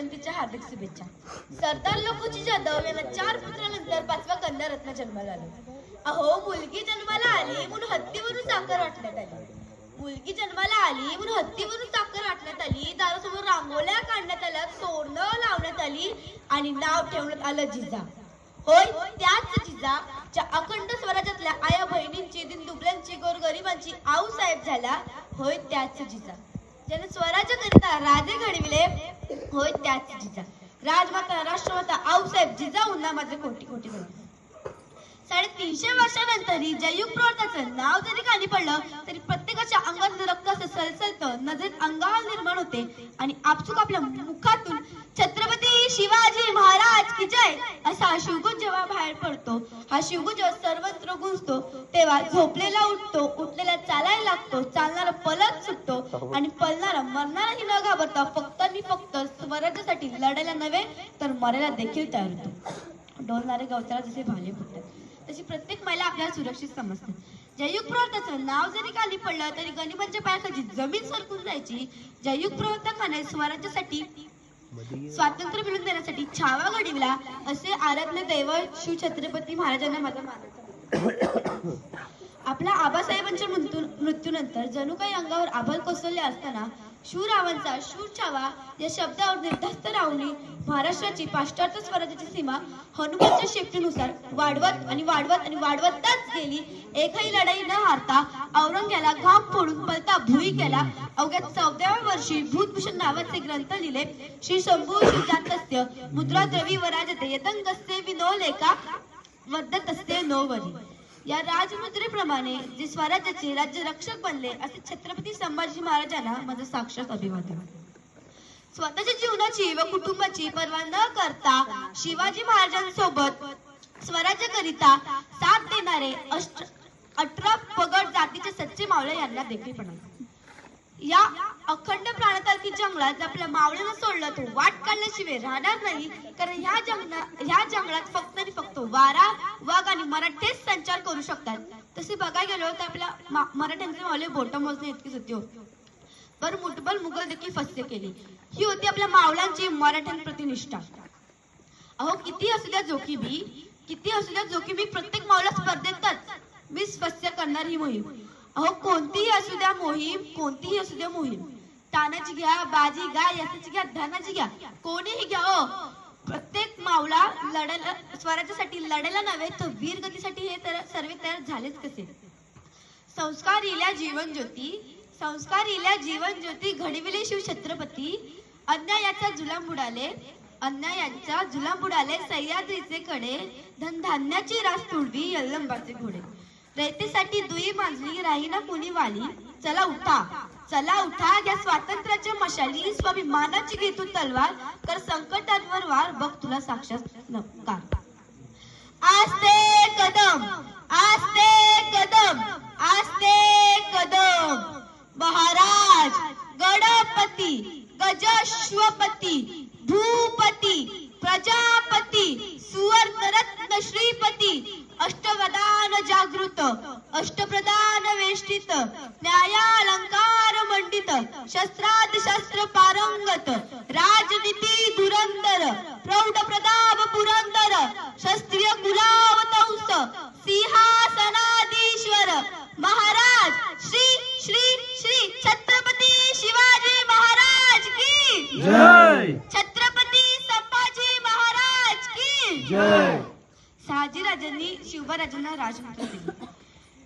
जयंतीच्या हार्दिक शुभेच्छा. सरदार लोकोजी जाधव यांना चार पुत्रानंतर पाचवा कन्या रत्न जन्माला आला. अहो मुलगी जन्माला आली म्हणून हत्तीवरून साखर वाटण्यात आली. मुलगी जन्माला आली म्हणून हत्तीवरून साखर वाटण्यात आली दारासमोर रांगोळ्या काढण्यात आल्या तोरणं लावण्यात आली आणि नाव ठेवण्यात आलं जिजा. होय त्याच जिजा ज्या अखंड स्वराज्यातल्या आया बहिणींची दिनदुबल्यांची गोरगरिबांची आऊ साहेब झाला. होय त्याच जिजा. ज्याने स्वराज्य करिता राजे घडविले होय त्याच जिजा. राजमाता राष्ट्रमाता आऊसाहेब जिजाऊंना माझे कोटी कोटी धन्यवाद साडेतीनशे वर्षानंतरही जयुग प्रवर्ताचं नाव जरी खाली पडलं तरी प्रत्येकाच्या अंगात रक्त असं सलसलत नजरेत अंगावर निर्माण होते आणि आपसुक आपल्या मुखातून शिवाजी महाराज की जय. असा शिवगुज जेव्हा बाहेर पडतो हा शिवगुज सर्वत्र गुंजतो तेव्हा झोपलेला उठतो उठलेला चालायला लागतो चालणारा पलत सुटतो आणि पळणारा मरणाराही न घाबरता फक्त आणि फक्त स्वराज्यासाठी लढायला नव्हे तर मरायला देखील तयार होतो. डोलणारे गवताला जसे भाले फुटतात तशी प्रत्येक महिला आपल्याला सुरक्षित समजते. जयुग प्रवर्ताचं नाव जरी खाली पडलं तरी गणिबांच्या पायाखाली जमीन सरकून जायची. जयुग प्रवर्तकाने स्वराज्यासाठी स्वातंत्र्य मिळवून देण्यासाठी छावा घडविला असे आराध्य दैव शिव छत्रपती महाराजांना माझा मानत आपल्या आबासाहेबांच्या मृत्यू मृत्यूनंतर जणू काही अंगावर आभल कोसळले असताना शूरावांचा शूर छावा या शब्दावर निर्धास्त राहुनी महाराष्ट्राची पाश्चात्य स्वराज्याची सीमा हनुमानच्या शेपटीनुसार वाढवत आणि वाढवत आणि वाढवतच गेली. एकही लढाई न हारता औरंग्याला घाम फोडून पलता भुई केला. अवघ्या चौदाव्या वर्षी भूतभूषण नावाचे ग्रंथ लिहिले. श्री शंभू शिवजातस्य मुद्रा द्रवी वराजते यतंगस्य विनोलेका वद्दतस्ते नोवरी या राजमुद्रेप्रमाणे जे स्वराज्याचे राज्य रक्षक बनले असे छत्रपती संभाजी महाराजांना माझं साक्षात अभिवादन. स्वतःच्या जीवनाची व कुटुंबाची पर्वा न करता शिवाजी महाराजांसोबत स्वराज्याकरिता साथ देणारे अष्ट अठरा पगड जातीचे सच्चे मावळे यांना देखील पडले या अखंड प्राणतालकी जंगलात आपल्या मावळ्यानं सोडलं तर वाट काढल्याशिवाय राहणार नाही. कारण ह्या जंगलात ह्या जंगलात फक्त आणि फक्त वारा वाघ आणि मराठेच संचार करू शकतात. तसे बघायला गेलो तर आपल्या मराठ्यांचे मावळे बोट मोजणे इतकीच होती हो. पर मुठबल मुघल देखील फस्य केली. ही होती आपल्या मावळ्यांची मराठ्यांप्रती निष्ठा अहो किती असू द्या जोखीमी किती असू द्या जोखीमी प्रत्येक मावला स्पर्धेतच. मी फस्य करणार ही मोहीम. अहो कोणतीही असू द्या मोहीम कोणतीही असू द्या मोहीम. तानाची घ्या बाजी घ्या याची घ्या धनाची घ्या. कोणीही घ्या हो. प्रत्येक मावला लढायला स्वराज्यासाठी लढायला नव्हे तर वीर गतीसाठी हे तर सर्व तयार झालेच कसे? संस्कार इल्या जीवन ज्योती संस्कार इल्या जीवन ज्योती घडविले शिव छत्रपती. अन्यायाचा जुलाम बुडाले अन्यायाचा जुलाम बुडाले सह्याद्रीचे कडे धनधान्याची रास तुडवी यल्लंबाचे घोडे. रयतेसाठी दुई मांजली राहीना कुणी वाली? चला उठा. चला उठा घ्या स्वातंत्र्याच्या मशाली स्वाभिमानाची घेतो तलवार कर संकटांवर वार. बघ तुला साक्षात नकार. आस्ते कदम आस्ते कदम आस्ते कदम. महाराज गणपती गजश्वपती भूपती प्रजापती सुवर्णरत्न श्रीपती अष्टवदान जागृत अष्टप्रधान वेष्टित न्यायालंकार मंडित शस्त्राद शस्त्र पारंगत राजनीती दुरंतर प्रौढ प्रताप पुरंदर शस्त्रीय कुलावतंस सिंहासनाधीश्वर महा शहाजीराजांनी शिवबराजांना राजमुद्रा दिली.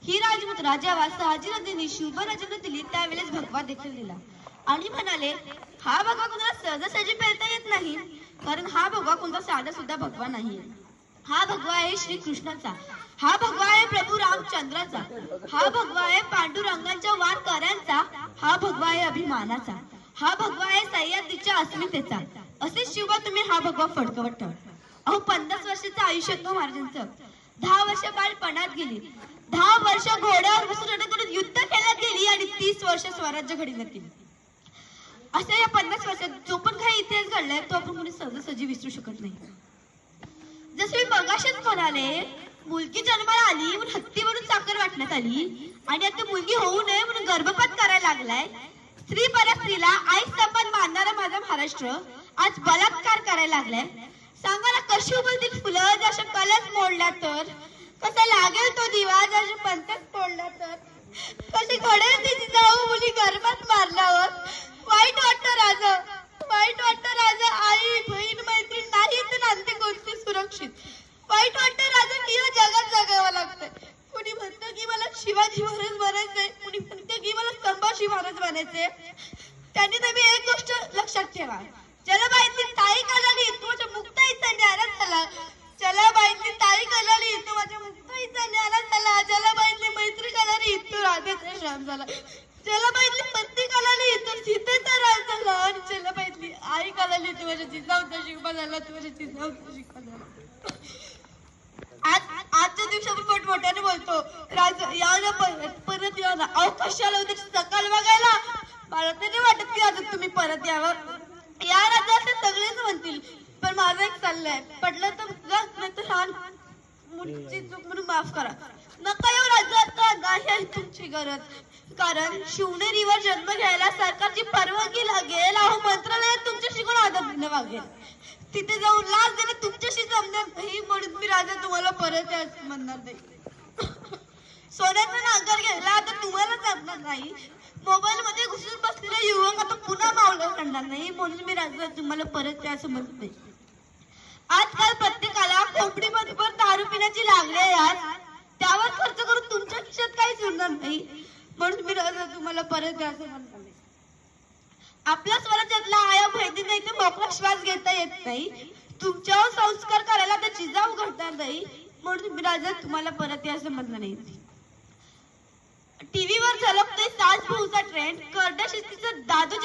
ही राजमुद्रा जेव्हा शहाजीराजांनी शिवबराजांना दिली त्यावेळेस भगवा देखील दिला. आणि म्हणाले हा भगवा कोणाला सहजासहजी पेरता येत नाही कारण हा भगवा कोणता साधा सुद्धा भगवा नाही हा भगवा आहे श्री कृष्णाचा हा भगवा आहे प्रभू रामचंद्राचा. हा भगवा आहे पांडुरंगांच्या वारकऱ्यांचा. हा भगवा आहे अभिमानाचा. हा भगवा आहे सह्याद्रीच्या अस्मितेचा. असे शिवा तुम्ही हा भगवा फडकवत ठेवा. अहो पन्नास वर्षाचं आयुष्य होतं महाराजांचं दहा वर्ष बालपणात गेली. दहा वर्ष घोड्यावर बसून युद्ध खेळत गेली आणि तीस वर्ष स्वराज्य घडीला गेली. अशा या पन्नास वर्षात जो पण काही इतिहास घडलाय तो आपण कोणी सहजासहजी विसरू शकत नाही. जसे मी मगाशीच म्हणाले मुलगी जन्माला आली म्हणून हत्तीवरून साखर वाटण्यात आली आणि आता मुलगी होऊ नये म्हणून गर्भपात करायला लागलाय स्त्री बऱ्या स्त्रीला आई समान मानणारा माझा महाराष्ट्र आज बलात्कार करायला लागलाय. सांगा ना फुलं जशा कलच मोडला तर? कसा लागेल तो दिवा जशा पंतच फोडला तर? कशी घडेल तिची जाऊ मुली गर्भात मारल्यावर? वाईट वाटतं राजा. वाईट वाटतं राजा. आई बहीण मैत्रीण नाही तर नांदी गोष्टी सुरक्षित. वाईट वाटतं राजा की या जगात जगावं लागतंय. कुणी म्हणतं की मला शिवाजी महाराज बनायचंय? कुणी म्हणतं की मला संभाजी महाराज बनायचंय? त्यांनी तुम्ही एक गोष्ट लक्षात ठेवा. जलबाईंनी ताई कलाली तू माझ्या मुक्ताईचा न्यारा झाला. जलबाईंनी ताई कलाली तू माझ्या मुक्ताईचा न्यारा झाला. जलबाईंनी मैत्री कलाली तू राधेचा श्याम झाला. जलबाईंनी पत्नी कलाली तू सीतेचा राज झाला. आणि जलबाईंनी आई कलाली तू माझ्या जिजाऊचा शिकवा झाला तू माझ्या जिजाऊचा शिकवा झाला. आज आजच्या दिवशी आपण मोठमोठ्याने बोलतो राज या ना परत परत या ना अहो कशाला उद्या सकाळ बघायला? मला तर नाही वाटत की आज तुम्ही परत यावं. या राजा असे सगळेच म्हणतील पण माझं एक सल्ला आहे पडलं तर नाही तर लहान मुलीची चूक म्हणून माफ करा. नका येऊ राज्यात नाही आहे तुमची गरज. कारण शिवनेरीवर जन्म घ्यायला सरकारची परवानगी लागेल. अहो मंत्रालयात तुमच्याशी कोण आदर दिलं मागेल? तिथे जाऊन लाच देणे तुमच्याशी जमणार नाही म्हणून मी राजा तुम्हाला परत यायचं म्हणणार नाही. सोन्याचा नांगर घ्यायला आता तुम्हाला जमणार नाही. मोबाईल मध्ये घुसून बसलेला युवक आता पुन्हा मावलं करणार नाही. म्हणून मी राजा तुम्हाला परत यायचं म्हणत नाही आजकाल प्रत्येकाला कोंबडीमध्ये पण दारू पिण्याची लागले यार. त्यावर खर्च करून तुमच्या खिशात काहीच उरणार नाही. म्हणून मी राजा तुम्हाला परत यायचं म्हणणार आपल्या स्वराज्यातला आया माहिती नाही तर मोकळा श्वास घेता येत नाही. तुमच्यावर संस्कार करायला तर जिजाऊ घडणार नाही. म्हणून मी राजा तुम्हाला परत या समजणार नाही. टीव्हीवर झलकतोय सास भाऊचा ट्रेंड करड्या शिस्तीचं दादूचे